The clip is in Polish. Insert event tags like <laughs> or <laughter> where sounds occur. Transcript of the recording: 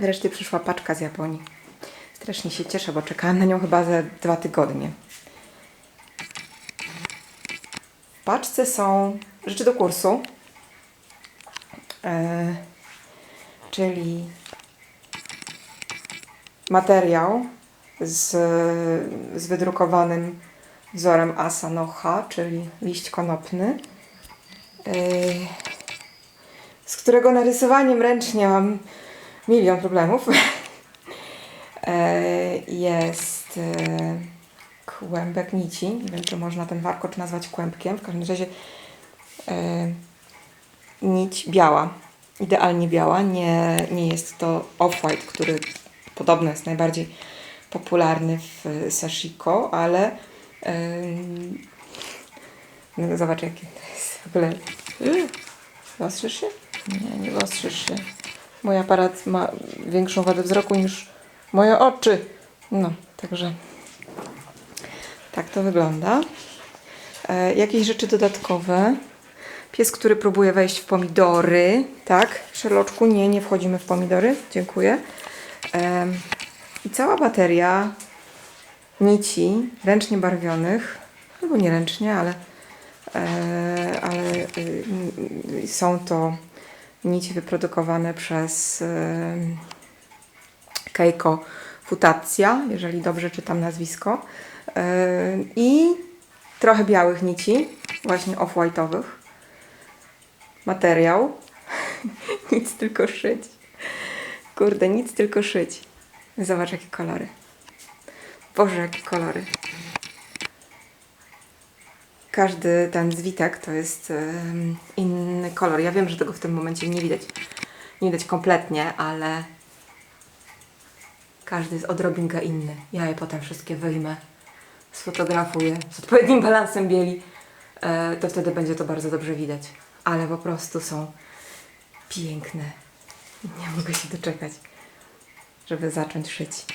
Wreszcie przyszła paczka z Japonii. Strasznie się cieszę, bo czekałam na nią chyba za dwa tygodnie. W paczce są rzeczy do kursu, e, czyli materiał z, z wydrukowanym wzorem Asanoha, czyli liść konopny, e, z którego narysowaniem ręcznie mam milion problemów. <laughs> E, Jest e, kłębek nici. Nie wiem, czy można ten warkocz nazwać kłębkiem. W każdym razie e, nić biała. Idealnie biała. Nie, nie jest to off-white, który podobno jest najbardziej popularny w sashiko, ale no zobacz jakie to jest w ogóle. <gasps> Wyostrzysz się? Nie, nie wyostrzysz się. Mój aparat ma większą wadę wzroku niż moje oczy. No, także tak to wygląda. E, jakieś rzeczy dodatkowe. Pies, który próbuje wejść w pomidory. Tak, Sherloczku, nie, nie wchodzimy w pomidory. Dziękuję. Em, I cała bateria nici ręcznie barwionych. Albo nie ręcznie, ale, e, ale y, y, są to nici wyprodukowane przez em, Keiko Futacja, jeżeli dobrze czytam nazwisko. Yy, I trochę białych nici, właśnie off-white'owych. Materiał. <laughs> nic tylko szyć. Kurde, nic tylko szyć. Zobacz jakie kolory. Boże, jakie kolory. Każdy ten zwitek to jest em, inny kolor. Ja wiem, że tego w tym momencie nie widać. Nie widać kompletnie, ale każdy jest odrobinkę inny. Ja je potem wszystkie wyjmę, sfotografuję z odpowiednim <laughs> balansem bieli. E, to wtedy będzie to bardzo dobrze widać. Ale po prostu są piękne. Nie mogę się doczekać, żeby zacząć szyć.